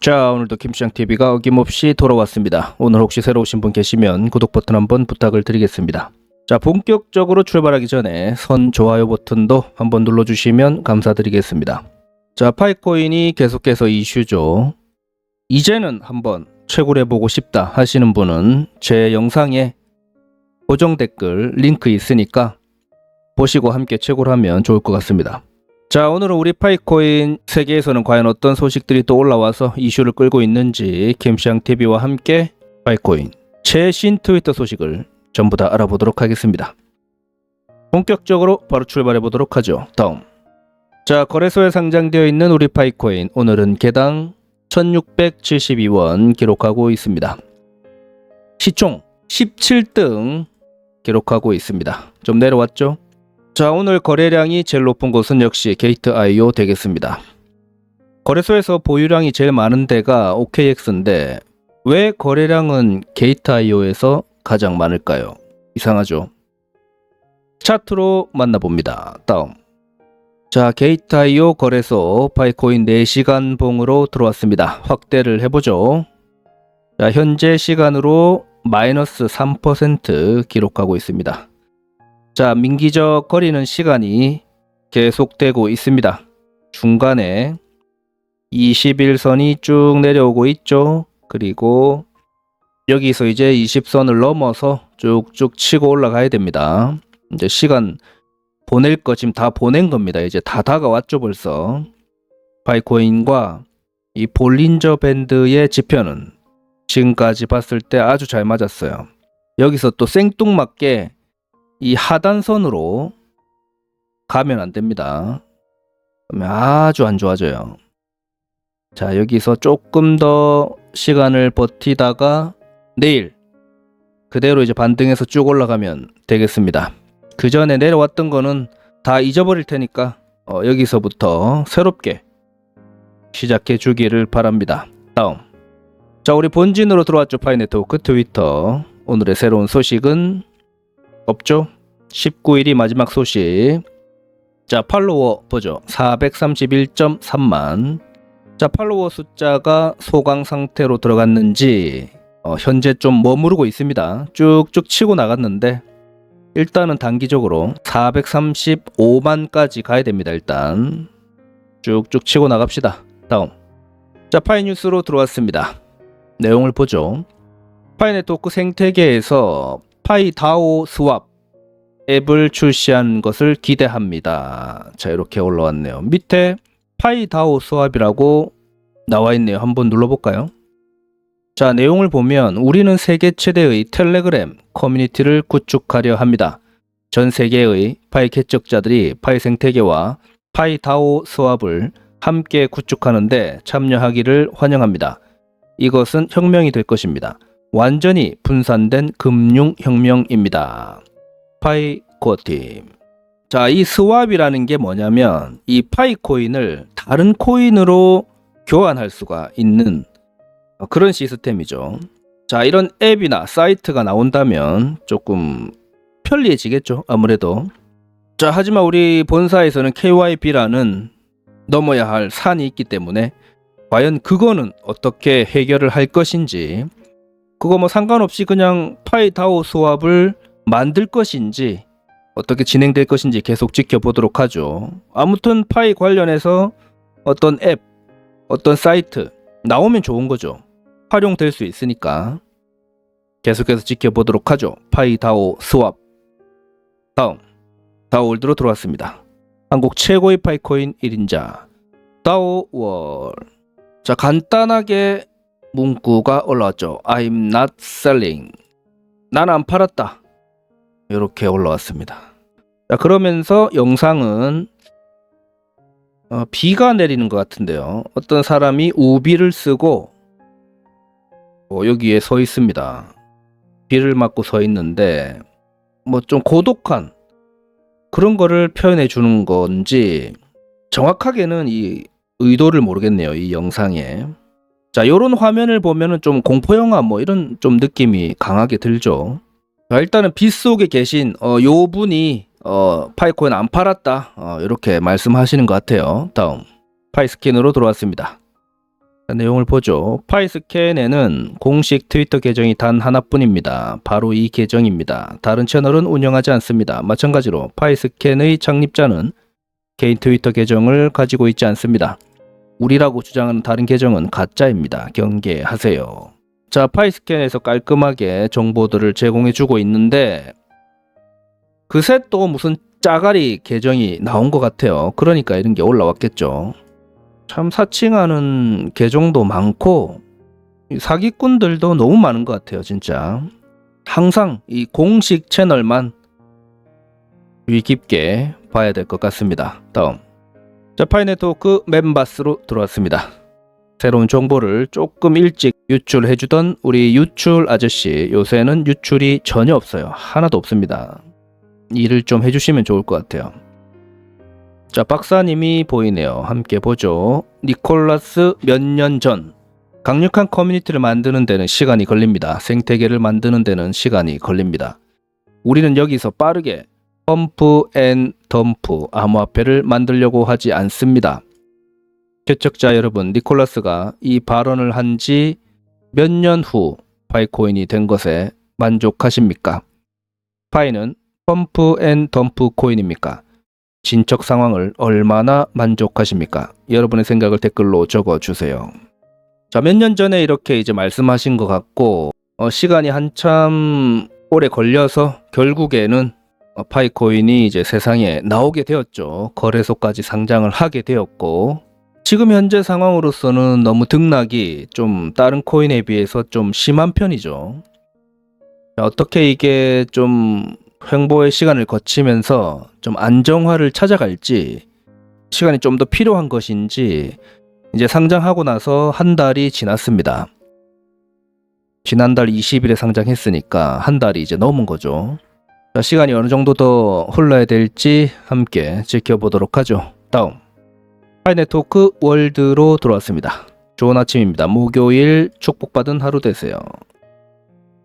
자 오늘도 김시장TV가 어김없이 돌아왔습니다. 오늘 혹시 새로 오신 분 계시면 구독 버튼 한번 부탁을 드리겠습니다. 자 본격적으로 출발하기 전에 선 좋아요 버튼도 한번 눌러주시면 감사드리겠습니다. 자 파이코인이 계속해서 이슈죠. 이제는 한번 채굴해 보고 싶다 하시는 분은 제 영상에 고정 댓글 링크 있으니까 보시고 함께 채굴 하면 좋을 것 같습니다. 자, 오늘은 우리 파이코인 세계에서는 과연 어떤 소식들이 또 올라와서 이슈를 끌고 있는지 김시ang TV와 함께 파이코인 최신 트위터 소식을 전부 다 알아보도록 하겠습니다. 본격적으로 바로 출발해 보도록 하죠. 다음. 자, 거래소에 상장되어 있는 우리 파이코인 오늘은 개당 1672원 기록하고 있습니다. 시총 17등 기록하고 있습니다. 좀 내려왔죠? 자, 오늘 거래량이 제일 높은 곳은 역시 게이트.io 되겠습니다. 거래소에서 보유량이 제일 많은 데가 OKX인데 왜 거래량은 게이트.io에서 가장 많을까요? 이상하죠? 차트로 만나봅니다. 다음. 자, 게이트.io 거래소 파이코인 4시간 봉으로 들어왔습니다. 확대를 해보죠. 자, 현재 시간으로 마이너스 3% 기록하고 있습니다. 자, 민기적 거리는 시간이 계속되고 있습니다. 중간에 21선이 쭉 내려오고 있죠. 그리고 여기서 이제 20선을 넘어서 쭉쭉 치고 올라가야 됩니다. 이제 시간 보낼 거 지금 다 보낸 겁니다. 이제 다 다가왔죠 벌써. 바이코인과 이 볼린저 밴드의 지표는 지금까지 봤을 때 아주 잘 맞았어요. 여기서 또 생뚱맞게 이 하단선으로 가면 안 됩니다. 그러면 아주 안 좋아져요. 자, 여기서 조금 더 시간을 버티다가 내일 그대로 이제 반등해서 쭉 올라가면 되겠습니다. 그 전에 내려왔던 거는 다 잊어버릴 테니까 어, 여기서부터 새롭게 시작해 주기를 바랍니다. 다음. 자, 우리 본진으로 들어왔죠. 파이네트워크 트위터. 오늘의 새로운 소식은 없죠? 19일이 마지막 소식. 자, 팔로워 보죠. 431.3만. 자, 팔로워 숫자가 소강 상태로 들어갔는지 어, 현재 좀 머무르고 있습니다. 쭉쭉 치고 나갔는데 일단은 단기적으로 435만까지 가야 됩니다. 일단 쭉쭉 치고 나갑시다. 다음. 자, 파이 뉴스로 들어왔습니다. 내용을 보죠. 파이네트워크 생태계에서 파이 다오 스왑 앱을 출시한 것을 기대합니다. 자, 이렇게 올라왔네요. 밑에 파이다오 스왑이라고 나와 있네요. 한번 눌러볼까요? 자, 내용을 보면 우리는 세계 최대의 텔레그램 커뮤니티를 구축하려 합니다. 전 세계의 파이 개척자들이 파이 생태계와 파이다오 스왑을 함께 구축하는데 참여하기를 환영합니다. 이것은 혁명이 될 것입니다. 완전히 분산된 금융혁명입니다. 파이코팀. 자, 이 스왑이라는 게 뭐냐면 이 파이코인을 다른 코인으로 교환할 수가 있는 그런 시스템이죠. 자, 이런 앱이나 사이트가 나온다면 조금 편리해지겠죠. 아무래도. 자, 하지만 우리 본사에서는 KYB라는 넘어야 할 산이 있기 때문에 과연 그거는 어떻게 해결을 할 것인지 그거 뭐 상관없이 그냥 파이다오 스왑을 만들 것인지 어떻게 진행될 것인지 계속 지켜보도록 하죠. 아무튼 파이 관련해서 어떤 앱, 어떤 사이트 나오면 좋은 거죠. 활용될 수 있으니까 계속해서 지켜보도록 하죠. 파이다오 스왑 다음 다오월드로 들어왔습니다. 한국 최고의 파이코인 1인자 다오월 자 간단하게 문구가 올라왔죠. I'm not selling. 난 안 팔았다. 이렇게 올라왔습니다. 자, 그러면서 영상은 어, 비가 내리는 것 같은데요. 어떤 사람이 우비를 쓰고 어, 여기에 서 있습니다. 비를 맞고 서 있는데 뭐 좀 고독한 그런 거를 표현해 주는 건지 정확하게는 이 의도를 모르겠네요. 이 영상에. 자, 요런 화면을 보면은 좀 공포 영화 뭐 이런 좀 느낌이 강하게 들죠. 자, 일단은 빛 속에 계신 어, 요 분이 어, 파이코인 안 팔았다. 어, 이렇게 말씀하시는 것 같아요. 다음 파이스캔으로 들어왔습니다. 자, 내용을 보죠. 파이스캔에는 공식 트위터 계정이 단 하나뿐입니다. 바로 이 계정입니다. 다른 채널은 운영하지 않습니다. 마찬가지로 파이스캔의 창립자는 개인 트위터 계정을 가지고 있지 않습니다. 우리라고 주장하는 다른 계정은 가짜입니다. 경계하세요. 자, 파이스캔에서 깔끔하게 정보들을 제공해 주고 있는데 그새 또 무슨 짜가리 계정이 나온 것 같아요. 그러니까 이런 게 올라왔겠죠. 참 사칭하는 계정도 많고 이 사기꾼들도 너무 많은 것 같아요, 진짜. 항상 이 공식 채널만 주의 깊게 봐야 될 것 같습니다. 다음. 자, 파이 네트워크 멤버스로 들어왔습니다. 새로운 정보를 조금 일찍 유출해주던 우리 유출 아저씨 요새는 유출이 전혀 없어요. 하나도 없습니다. 일을 좀 해주시면 좋을 것 같아요. 자, 박사님이 보이네요. 함께 보죠. 니콜라스 몇 년 전 강력한 커뮤니티를 만드는 데는 시간이 걸립니다. 생태계를 만드는 데는 시간이 걸립니다. 우리는 여기서 빠르게 펌프 앤 덤프 암호화폐를 만들려고 하지 않습니다. 개척자 여러분, 니콜라스가 이 발언을 한 지 몇 년 후 파이코인이 된 것에 만족하십니까? 파이는 펌프 앤 덤프 코인입니까? 진척 상황을 얼마나 만족하십니까? 여러분의 생각을 댓글로 적어 주세요. 자, 몇 년 전에 이렇게 이제 말씀하신 것 같고, 어, 시간이 한참 오래 걸려서 결국에는 어, 파이코인이 이제 세상에 나오게 되었죠. 거래소까지 상장을 하게 되었고, 지금 현재 상황으로서는 너무 등락이 좀 다른 코인에 비해서 좀 심한 편이죠. 자, 어떻게 이게 좀 횡보의 시간을 거치면서 좀 안정화를 찾아갈지 시간이 좀 더 필요한 것인지 이제 상장하고 나서 한 달이 지났습니다. 지난달 20일에 상장했으니까 한 달이 이제 넘은 거죠. 자, 시간이 어느 정도 더 흘러야 될지 함께 지켜보도록 하죠. 다음. 파이네트워크 월드로 들어왔습니다. 좋은 아침입니다. 목요일 축복받은 하루 되세요.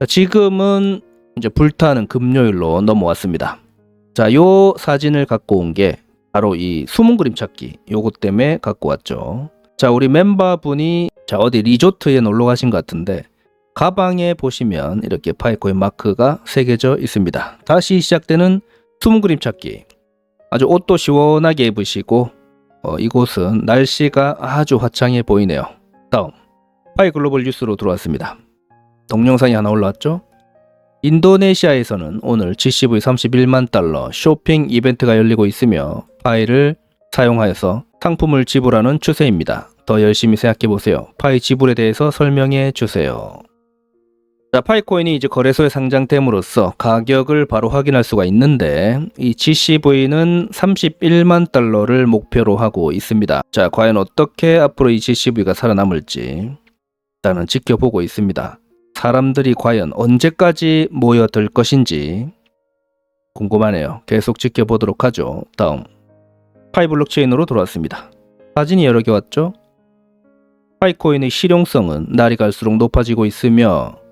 자, 지금은 이제 불타는 금요일로 넘어왔습니다. 자, 요 사진을 갖고 온 게 바로 이 숨은 그림 찾기 요것 때문에 갖고 왔죠. 자, 우리 멤버분이 자, 어디 리조트에 놀러 가신 것 같은데 가방에 보시면 이렇게 파이코인 마크가 새겨져 있습니다. 다시 시작되는 숨은 그림 찾기. 아주 옷도 시원하게 입으시고 어, 이곳은 날씨가 아주 화창해 보이네요. 다음 파이 글로벌 뉴스로 들어왔습니다. 동영상이 하나 올라왔죠? 인도네시아에서는 오늘 GCV 31만 달러 쇼핑 이벤트가 열리고 있으며 파이를 사용하여서 상품을 지불하는 추세입니다. 더 열심히 생각해 보세요. 파이 지불에 대해서 설명해 주세요. 자, 파이코인이 이제 거래소에 상장됨으로써 가격을 바로 확인할 수가 있는데 이 GCV는 31만 달러를 목표로 하고 있습니다. 자, 과연 어떻게 앞으로 이 GCV가 살아남을지 일단은 지켜보고 있습니다. 사람들이 과연 언제까지 모여들 것인지 궁금하네요. 계속 지켜보도록 하죠. 다음 파이 블록체인으로 돌아왔습니다. 사진이 여러 개 왔죠? 파이코인의 실용성은 날이 갈수록 높아지고 있으며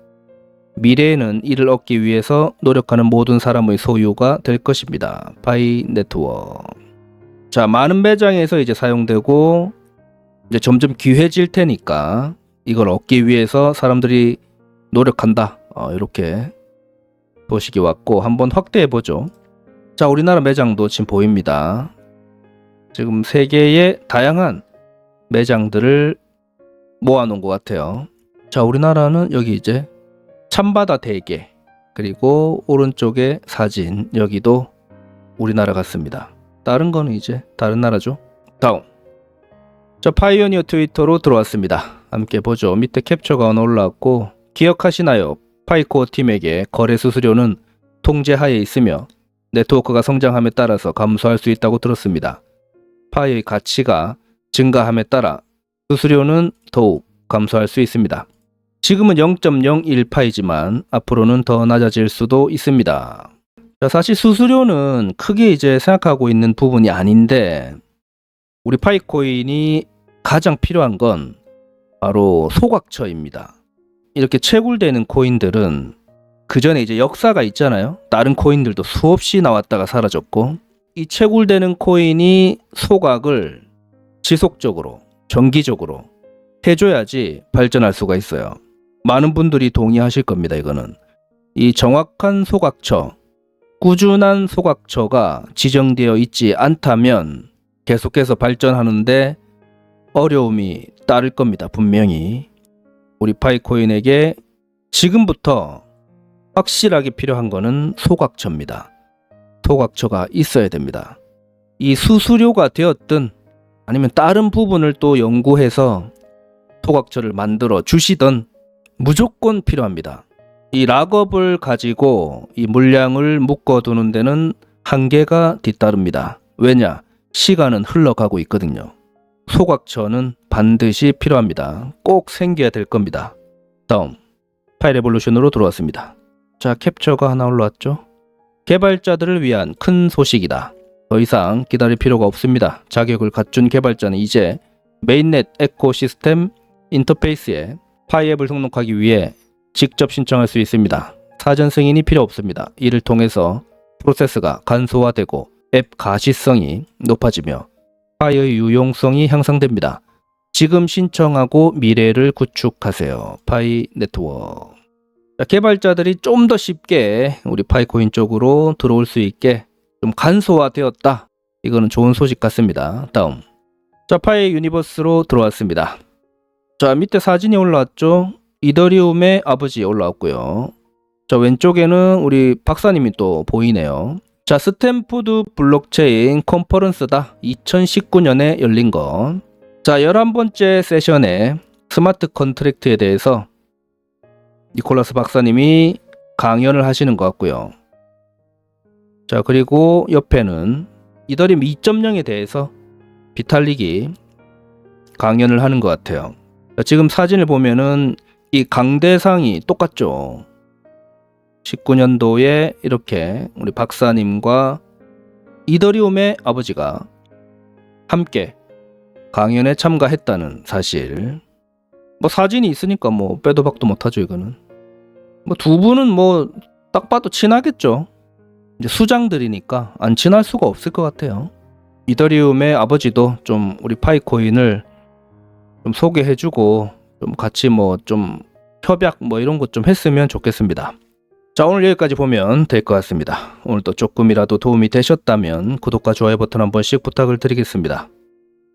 미래에는 이를 얻기 위해서 노력하는 모든 사람의 소유가 될 것입니다. 파이 네트워크. 자, 많은 매장에서 이제 사용되고 이제 점점 귀해질 테니까 이걸 얻기 위해서 사람들이 노력한다. 어, 이렇게 소식이 왔고 한번 확대해 보죠. 자, 우리나라 매장도 지금 보입니다. 지금 세계의 다양한 매장들을 모아놓은 것 같아요. 자, 우리나라는 여기 이제 참바다 대게 그리고 오른쪽에 사진 여기도 우리나라 같습니다. 다른 거는 이제 다른 나라죠. 다음. 자, 파이오니어 트위터로 들어왔습니다. 함께 보죠. 밑에 캡처가 올라왔고 기억하시나요? 파이코어 팀에게 거래 수수료는 통제하에 있으며 네트워크가 성장함에 따라서 감소할 수 있다고 들었습니다. 파이의 가치가 증가함에 따라 수수료는 더욱 감소할 수 있습니다. 지금은 0.01파이지만 앞으로는 더 낮아질 수도 있습니다. 자, 사실 수수료는 크게 이제 생각하고 있는 부분이 아닌데 우리 파이코인이 가장 필요한 건 바로 소각처입니다. 이렇게 채굴되는 코인들은 그 전에 이제 역사가 있잖아요. 다른 코인들도 수없이 나왔다가 사라졌고 이 채굴되는 코인이 소각을 지속적으로 정기적으로 해줘야지 발전할 수가 있어요. 많은 분들이 동의하실 겁니다. 이거는 이 정확한 소각처, 꾸준한 소각처가 지정되어 있지 않다면 계속해서 발전하는데 어려움이 따를 겁니다. 분명히 우리 파이코인에게 지금부터 확실하게 필요한 거는 소각처입니다. 소각처가 있어야 됩니다. 이 수수료가 되었든 아니면 다른 부분을 또 연구해서 소각처를 만들어 주시던 무조건 필요합니다. 이 락업을 가지고 이 물량을 묶어두는 데는 한계가 뒤따릅니다. 왜냐? 시간은 흘러가고 있거든요. 소각처는 반드시 필요합니다. 꼭 생겨야 될 겁니다. 다음, 파이레볼루션으로 들어왔습니다. 자, 캡처가 하나 올라왔죠? 개발자들을 위한 큰 소식이다. 더 이상 기다릴 필요가 없습니다. 자격을 갖춘 개발자는 이제 메인넷 에코시스템 인터페이스에 파이 앱을 등록하기 위해 직접 신청할 수 있습니다. 사전 승인이 필요 없습니다. 이를 통해서 프로세스가 간소화되고 앱 가시성이 높아지며 파이의 유용성이 향상됩니다. 지금 신청하고 미래를 구축하세요. 파이 네트워크. 자, 개발자들이 좀 더 쉽게 우리 파이코인 쪽으로 들어올 수 있게 좀 간소화되었다. 이거는 좋은 소식 같습니다. 다음. 자, 파이 유니버스로 들어왔습니다. 자, 밑에 사진이 올라왔죠? 이더리움의 아버지 올라왔고요. 자, 왼쪽에는 우리 박사님이 또 보이네요. 자, 스탠푸드 블록체인 컨퍼런스다. 2019년에 열린 거. 자, 11번째 세션에 스마트 컨트랙트에 대해서 니콜라스 박사님이 강연을 하시는 것 같고요. 자, 그리고 옆에는 이더리움 2.0에 대해서 비탈릭이 강연을 하는 것 같아요. 자, 지금 사진을 보면은 이 강대상이 똑같죠. 19년도에 이렇게 우리 박사님과 이더리움의 아버지가 함께 강연에 참가했다는 사실. 뭐 사진이 있으니까 뭐 빼도 박도 못하죠 이거는. 뭐 두 분은 뭐 딱 봐도 친하겠죠. 이제 수장들이니까 안 친할 수가 없을 것 같아요. 이더리움의 아버지도 좀 우리 파이코인을 좀 소개해주고 좀 같이 뭐 좀 협약 뭐 이런 것 좀 했으면 좋겠습니다. 자 오늘 여기까지 보면 될 것 같습니다. 오늘도 조금이라도 도움이 되셨다면 구독과 좋아요 버튼 한 번씩 부탁을 드리겠습니다.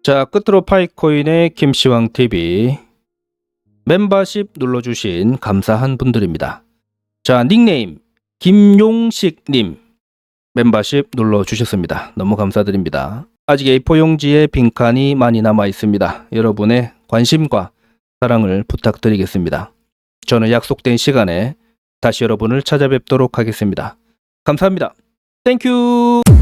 자 끝으로 파이코인의 김시황TV 멤버십 눌러주신 감사한 분들입니다. 자 닉네임 김용식님 멤버십 눌러주셨습니다. 너무 감사드립니다. 아직 A4 용지에 빈칸이 많이 남아 있습니다. 여러분의 관심과 사랑을 부탁드리겠습니다. 저는 약속된 시간에 다시 여러분을 찾아뵙도록 하겠습니다. 감사합니다. 땡큐!